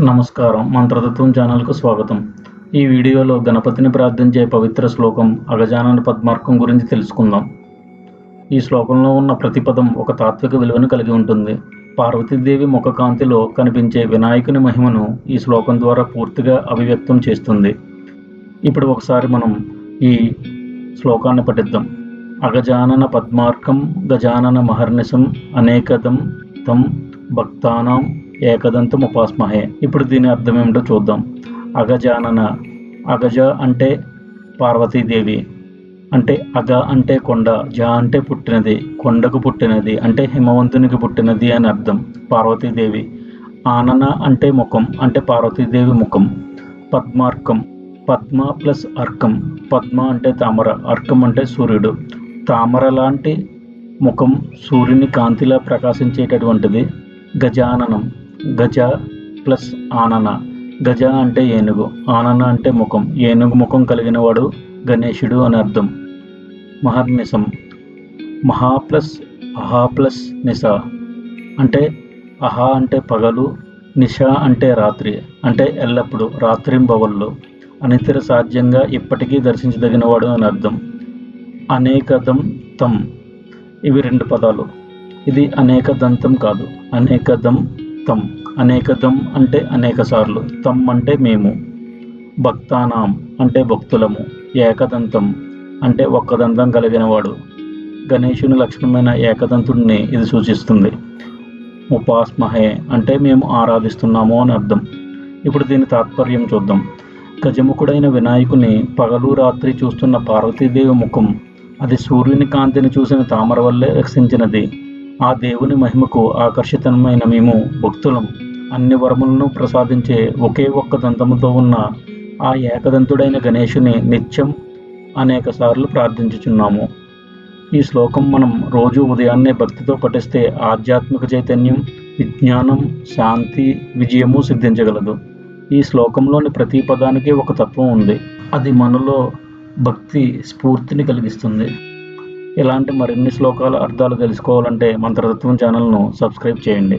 నమస్కారం. మంత్రతత్వం ఛానల్కు స్వాగతం. ఈ వీడియోలో గణపతిని ప్రార్థించే పవిత్ర శ్లోకం అగజానన పద్మార్కం గురించి తెలుసుకుందాం. ఈ శ్లోకంలో ఉన్న ప్రతి పదం ఒక తాత్విక విలువను కలిగి ఉంటుంది. పార్వతీదేవి ముఖకాంతిలో కనిపించే వినాయకుని మహిమను ఈ శ్లోకం ద్వారా పూర్తిగా అభివ్యక్తం చేస్తుంది. ఇప్పుడు ఒకసారి మనం ఈ శ్లోకాన్ని పఠిద్దాం. అగజానన పద్మార్కం గజానన మహర్నిశం అనేకదం తం భక్తానాం ఏకదంతం ఉపాస్మహే ఇప్పుడు దీని అర్థం ఏమిటో చూద్దాం. అగజానన అగజ అంటే పార్వతీదేవి అంటే అగ అంటే కొండ జ అంటే పుట్టినది కొండకు పుట్టినది అంటే హిమవంతునికి పుట్టినది అని అర్థం. పార్వతీదేవి ఆనన అంటే ముఖం అంటే పార్వతీదేవి ముఖం. పద్మార్కం పద్మ ప్లస్ అర్కం. పద్మ అంటే తామర అర్కం అంటే సూర్యుడు. తామర లాంటి ముఖం సూర్యుని కాంతిలా ప్రకాశించేటటువంటిది గజాననం. గజ ప్లస్ ఆనన. గజ అంటే ఏనుగు ఆనన అంటే ముఖం. ఏనుగు ముఖం కలిగిన వాడు గణేశుడు అని అర్థం. మహర్నిసం మహా ప్లస్ అహా ప్లస్ నిస అంటే అహా అంటే పగలు నిష అంటే రాత్రి అంటే ఎల్లప్పుడూ రాత్రింబవళ్ళు. అనితర సాధ్యంగా ఇప్పటికీ దర్శించదగినవాడు అని అర్థం. అనేకదం తం. ఇవి రెండు పదాలు. ఇది అనేక దంతం కాదు. అనేకదం తం. అనేకదం అంటే అనేక సార్లు తం అంటే మేము. భక్తానాం అంటే భక్తులము. ఏకదంతం అంటే ఒక్కదంతం కలిగినవాడు. గణేశుని లక్షణమైన ఏకదంతుడిని ఇది సూచిస్తుంది. ఉపాస్మహే అంటే మేము ఆరాధిస్తున్నాము అని అర్థం. ఇప్పుడు దీని తాత్పర్యం చూద్దాం. గజముఖుడైన వినాయకుని పగలు రాత్రి చూస్తున్న పార్వతీదేవి ముఖం అది సూర్యుని కాంతిని చూసిన తామర వల్లే రక్షించినది. ఆ దేవుని మహిమకు ఆకర్షితమైన మేము భక్తులం. అన్ని వరములను ప్రసాదించే ఒకే ఒక్క దంతముతో ఉన్న ఆ ఏకదంతుడైన గణేషుని నిత్యం అనేక సార్లు ప్రార్థించుచున్నాము. ఈ శ్లోకం మనం రోజు ఉదయాన్నే భక్తితో పఠిస్తే ఆధ్యాత్మిక చైతన్యం విజ్ఞానం శాంతి విజయము సిద్ధించగలదు. ఈ శ్లోకంలోని ప్రతి పదానికి ఒక తత్వం ఉంది. అది మనలో భక్తి స్ఫూర్తిని కలిగిస్తుంది. ఇలాంటి మరిన్ని శ్లోకాల అర్థాలు తెలుసుకోవాలంటే మంత్రతత్వం ఛానల్ను సబ్స్క్రైబ్ చేయండి.